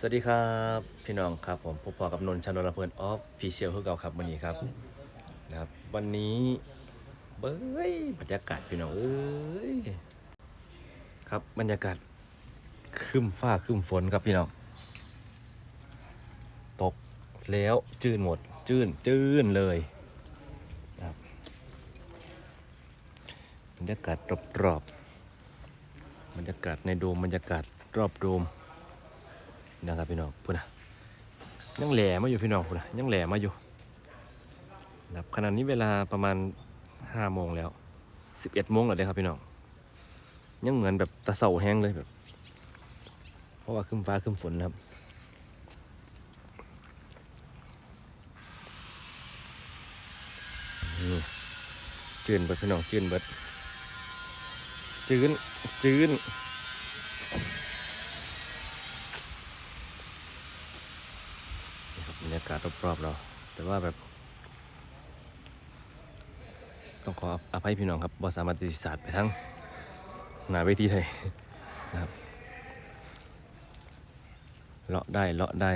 สวัสดีครับพี่น้องครับผมพบปอกับนนท์ชานนท์ลเพลินออฟฟิเชียลคือเก่าครับวันนี้ครับนะครับวันนี้เบ้ยบรรยากาศพี่น้องเอ้ยครับบรรยากาศครึ้มฟ้าครึ้มฝนครับพี่น้องตกแล้วจืนหมดจืนจืนเลยนะครับบรรยากาศรอบๆบรรยากาศในโดมบรรยากาศรอบโดม นะครับพี่น้องพูดนะยังแหล่มาอยู่พี่น้องพูดนะยังแหล่มาอยู่นะครับขณะนี้เวลาประมาณห้าโมงแล้วสิบเอ็ดโมงแล้วเด้ครับพี่น้องยังเหมือนแบบตะเสาแห้งเลยแบบ เพราะว่าขึ้นฟ้าขึ้นฝนนะครับจืนเบิดพี่น้องจืนเบิดจืนจืนากาศรอบๆเรา แต่ว่าแบบ ต้องขออภัยพี่น้องครับว่าสามารถติศาสตร์ไปทั้งหนาเวทีไทยนะครับเลาะได้เลาะได้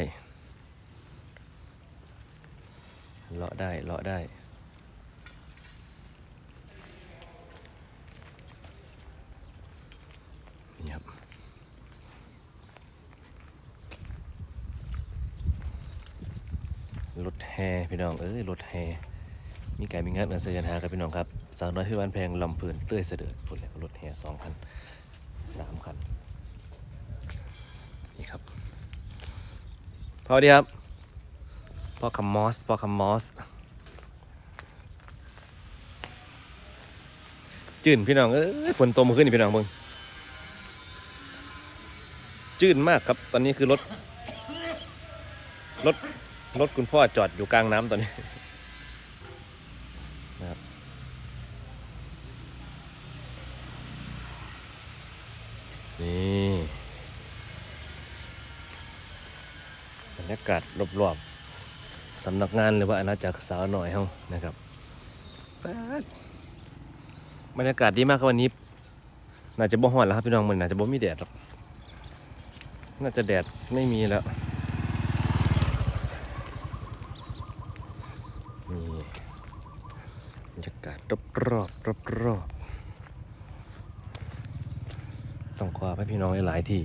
เลาะได้เลาะได้ นี่ครับ รถ แห่พี่น้องเอ้ยรถแห่มีไก่มีงัดเงินเสียหาครับพี่น้องครับสาวน้อยพี่บ้านแพงลำพลินเต้ยเสด็จพูดเลยรถแห่สองคันสามคันนี่ครับพอดีครับพ่อคัมมอสพ่อคัมมอสจื่นพี่น้องเอ้ยฝนตกมาขึ้นอีพี่น้องเบิ่งจื่นมากครับตอนนี้คือรถรถ รถคุณพ่อจอดอยู่กลางน้ำตอนนี้นะครับนี่บรรยากาศรอบๆสำนักงานหรือว่าอาณาจักรสาวหน่อยเฮานะครับป๊าดบรรยากาศดีมากครับวันนี้ น่าจะบ่ฮ้อนแล้วครับพี่น้องมันน่าจะบ่มีแดดหรอกน่าจะแดดไม่มีแล้ว นี่บรรยา กาศรอบรอบรอบรอบๆต้องขอให้พี่น้องหลายที่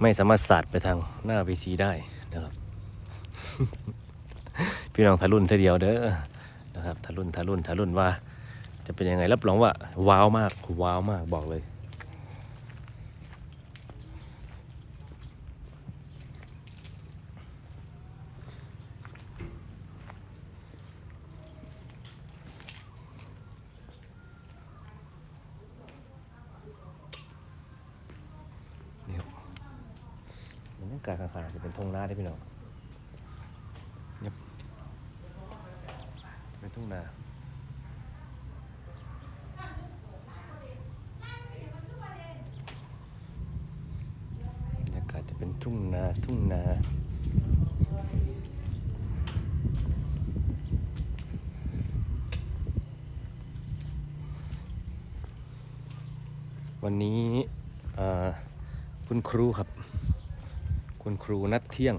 ไม่สามารถสาดไปทางหน้าพีซีได้นะครับ พี่น้องทะลุนทีเดียวเด้อนะครับทะลุนทะลุนทะลุนว่า จะเป็นยังไงรับรองว่า ว้าวมากว้าวมากบอกเลย นี่ครับ บรรยากาศข้างๆจะเป็นทงนาได้พี่น้องเงียบเป็นทุ่งนาบรรยากาศจะเป็นทุ่งนาทุ่งนาวันนี้เอ่อคุณครูครับ คุณครูนัดเที่ยง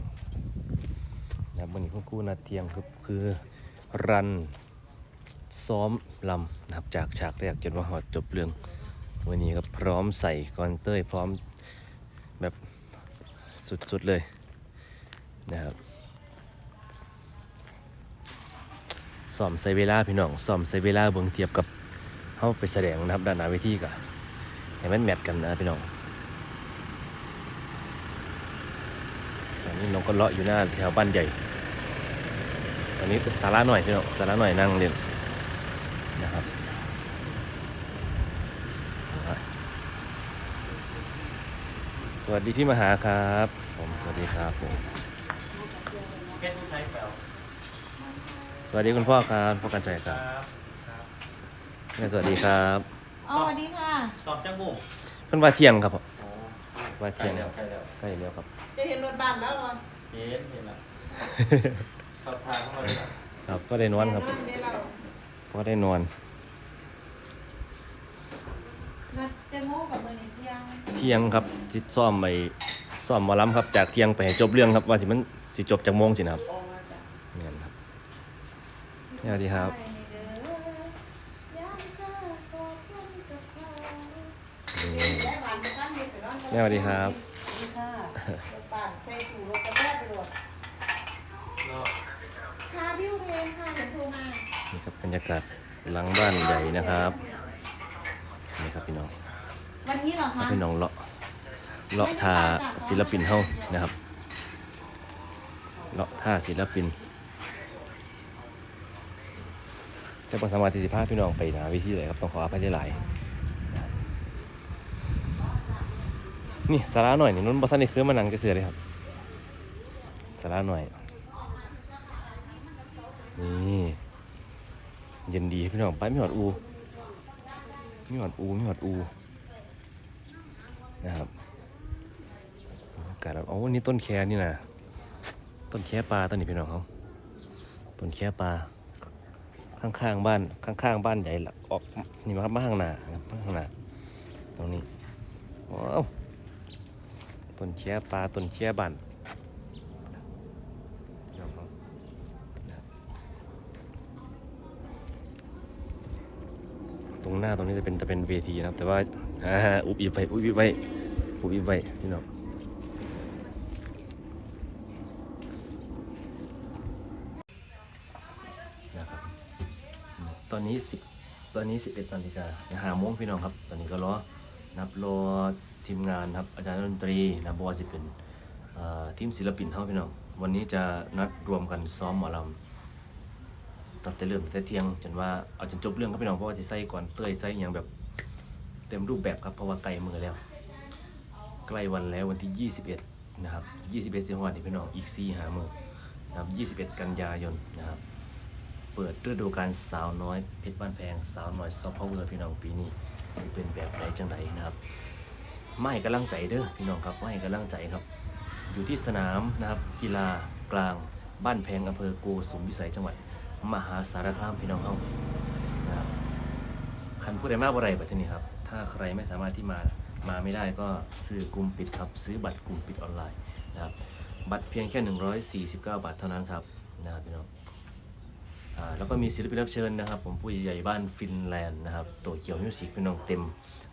นะครับวันนี้คุณครูนัดเที่ยงคือคือรันซ้อมลำนะครับจากฉากแรกจนว่าหอดจบเรื่อง วันนี้ก็พร้อมใส่กอนเต้ยพร้อมแบบสุดๆเลยนะครับซ้อมใส่เวลาพี่น้องซ้อมใส่เวลาเบิ่งเทียบกับเข้าไปแสดงนะครับด้านหน้าเวทีก็ให้มันแมทกันนะพี่น้อง ตอ นนี้น้องก็เลาะอยู่หน้าแถวบ้านใหญ่ ตอนนี้สาระหน่อยพี่น้องสาระหน่อยนั่งเรียนนะครับศาลาสวัสดีพี่มหาครับ ผมสวัสดีครับผมสวัสดีคุณพ่อครับพ่อกันใจครับแม่สวัสดีครับ อ๋อสวัสดีค่ะตอบจังบุกเพิ่นว่าเที่ยงครับผม ว่าใกล้เที่ยงแล้วใกล้แล้วใกล้แล้วครับ จะเห็นรถบ้านแล้วเหรอเห็นเห็นแล้วเข้าทางเข้ามาเลยครับครับก็ได้นอนครับเดี๋ยวเราก็ได้นอนนัดเจะโม่กับมือในเที่ยงเที่ยงครับจิตซ่อมไปซ้อมหมอลำครับ จากเที่ยงไปให้จบเรื่องครับว่าสิมันสิจบจากโมงสินะครับเนี่ยครับสวัสดีครับได้หวานมาตั้งเด็กไปนอน แม่สวัสดีครับค่ะรถบ้ากใส่ถุงรถกระแทกไปหมดค่ะพี่อุเทนค่ะเดี๋ยวโทรมานี่ครับบรรยากาศหลังบ้านใหญ่นะครับนี่ครับพี่น้องวันนี้เหรอคะพี่น้องเลาะเลาะท่าศิลปินเฮานะครับเลาะท่าศิลปินแต่บางสามารถที่สิพาพี่น้องไปนาวิธีเลยครับต้องขออภัยได้หลายนะครับ นี่สาระหน่อยนี่นุ่นบอสันนี่คือมานั่งจะเสือเลยครับสาระหน่อยนี่เย็นดีพี่น้องไปไม่หอดอูไม่หอดอูไม่หอดอูนะครับบรรยากาศแบบอ๋อนนี้ต้นแคนี่นะต้นแคปลาต้นนี้พี่น้องเขาต้นแคปลาข้างๆบ้านข้างๆบ้านใหญ่ละออกนี่มาครับมาข้างหน้าครับมาข้างหน้าตรงนี้ว้าว ต้นแคปลาต้นแคบ้านพี่น้องเขานะครับตรงหน้าตรงนี้จะเป็นจะเป็นเวทีนะครับ แต่ว่าอ่าอุบอิบไว้อุบอิบไว้อุบอิบไว้พี่น้องนะครับตอนนี้สิบตอนนี้สิบเอ็ดนาฬิกาห้าโมงพี่น้องครับ ตอนนี้ก็รอนับรอ ทีมงานครับอาจารย์ดนตรีนะบอสิเป็นทีมศิลปินเฮาพี่น้องวันนี้จะนัดรวมกันซ้อมหมอลำตั้งแต่เริ่มตั้งแต่เที่ยงจนว่าเอาจนจบเรื่องครับพี่น้องเพราะว่าที่ใส่ก่อนเต้ยใส่อย่างแบบเต็มรูปแบบครับเพราะว่าใกล้มือแล้ว ใกล้วันแล้ววันที่ 21 นะครับ 21สิงหาคมพี่น้องอีก4หามือนะครับ21 กันยายนนะครับเปิดฤดูกาลสาวน้อยเพชรบ้านแพงสาวน้อยซอฟต์พาวเวอร์พี่น้องปีนี้สิเป็นแบบไหนจังไดนะครับ ไม่กำลังใจเด้อพี่น้องครับไม่กำลังใจครับ อยู่ที่สนามนะครับกีฬากลางบ้านแพงอำเภอโกสุมวิสัยจังหวัด มหาสารคามพี่น้องเฮานะครับคันผู้ใดมากบ่ไรแบบนี้ครับ ถ้าใครไม่สามารถที่มามาไม่ได้ก็ซื้อกลุ่มปิดครับ ซื้อบัตรกลุ่มปิดออนไลน์นะครับบัตรเพียงแค่ 149 บาทเท่านั้นครับนะครับพี่น้องแล้วก็มีศิลปินรับเชิญนะครับ ผมผู้ใหญ่บ้านฟินแลนด์นะครับโตเกียวมิวสิกพี่น้องเต็ม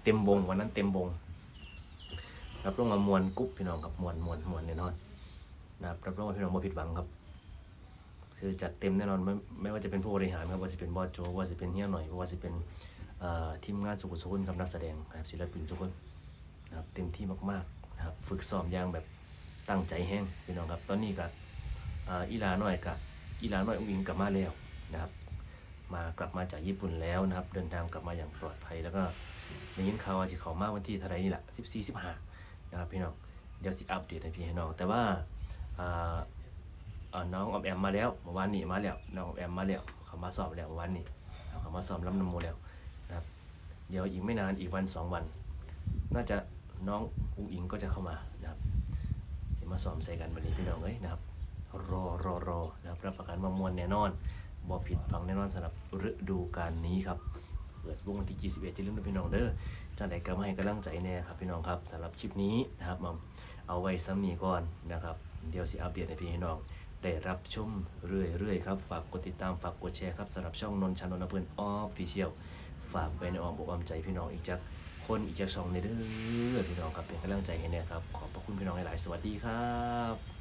เต็มวงวันนั้นเต็มวง รับรองว่ามวลกรุ๊ปพี่น้องครับมวลมวลมวลแน่นอนนะครับรับรองว่าพี่น้องบ่ผิดหวังครับ คือจัดเต็มแน่นอนไม่ไม่ว่าจะเป็นผู้บริหารครับว่าจะเป็นบอสโจว่าจะเป็นเฮียหน่อยว่าจะเป็นทีมงานสุขุสุขนกับนักแสดงนะครับศิลปินสุขนนะครับเต็มที่มากๆนะครับฝึกซ้อมอย่างแบบตั้งใจแห้งพี่น้องครับตอนนี้กับอีลาหน่อยกับอีลาหน่อยอุ้งอิงกลับมาแล้วนะครับมากลับมาจากญี่ปุ่นแล้วนะครับ เดินทางกลับมาอย่างปลอดภัยแล้วก็ได้ยินข่าวว่าสิเขามาวันที่เท่าไรนี่แหละสิบสี่สิบห้า นะครับพี่น้องเดี๋ยวสิอัปเดตให้พี่ให้น้อง แต่ว่าน้องออมแอมมาแล้วเมื่อวานนี้มาแล้วน้องออมแอมมาแล้วเขามาสอบแล้วเมื่อวานนี้เขามาสอบลำน้ำโมแล้วนะครับเดี๋ยวอีกไม่นานอีกวันสองวัน น่าจะน้องอุ้งอิงก็จะเข้ามานะครับจะมาสอบใส่กันวันนี้พี่น้องเอ้ยนะครับรอรอรอนะครับรับประกันว่ามวลแน่นอนบ่ผิดฟังแน่นอนสำหรับฤดูกาลนี้ครับ เปิดวงวันที่ 21ที่ลืมนะพี่น้องเด้อจังใดก็มาให้กำลังใจแน่ครับพี่น้องครับสำหรับคลิปนี้นะครับมาเอาไว้ซ้ำนี้ก่อนนะครับ เดี๋ยวสิอัปเดตให้พี่น้องได้รับชมเรื่อยๆครับ ฝากกดติดตามฝากกดแชร์ครับสำหรับช่องนนท์ชานนท์อำเภอออฟฟิเชียลฝากไว้ในอ้อมอกอ้อมใจพี่น้องอีกจากคนอีกจากช่องในเด้อพี่น้องครับเป็นกำลังใจให้แน่ครับขอบพระคุณพี่น้องหลายๆสวัสดีครับ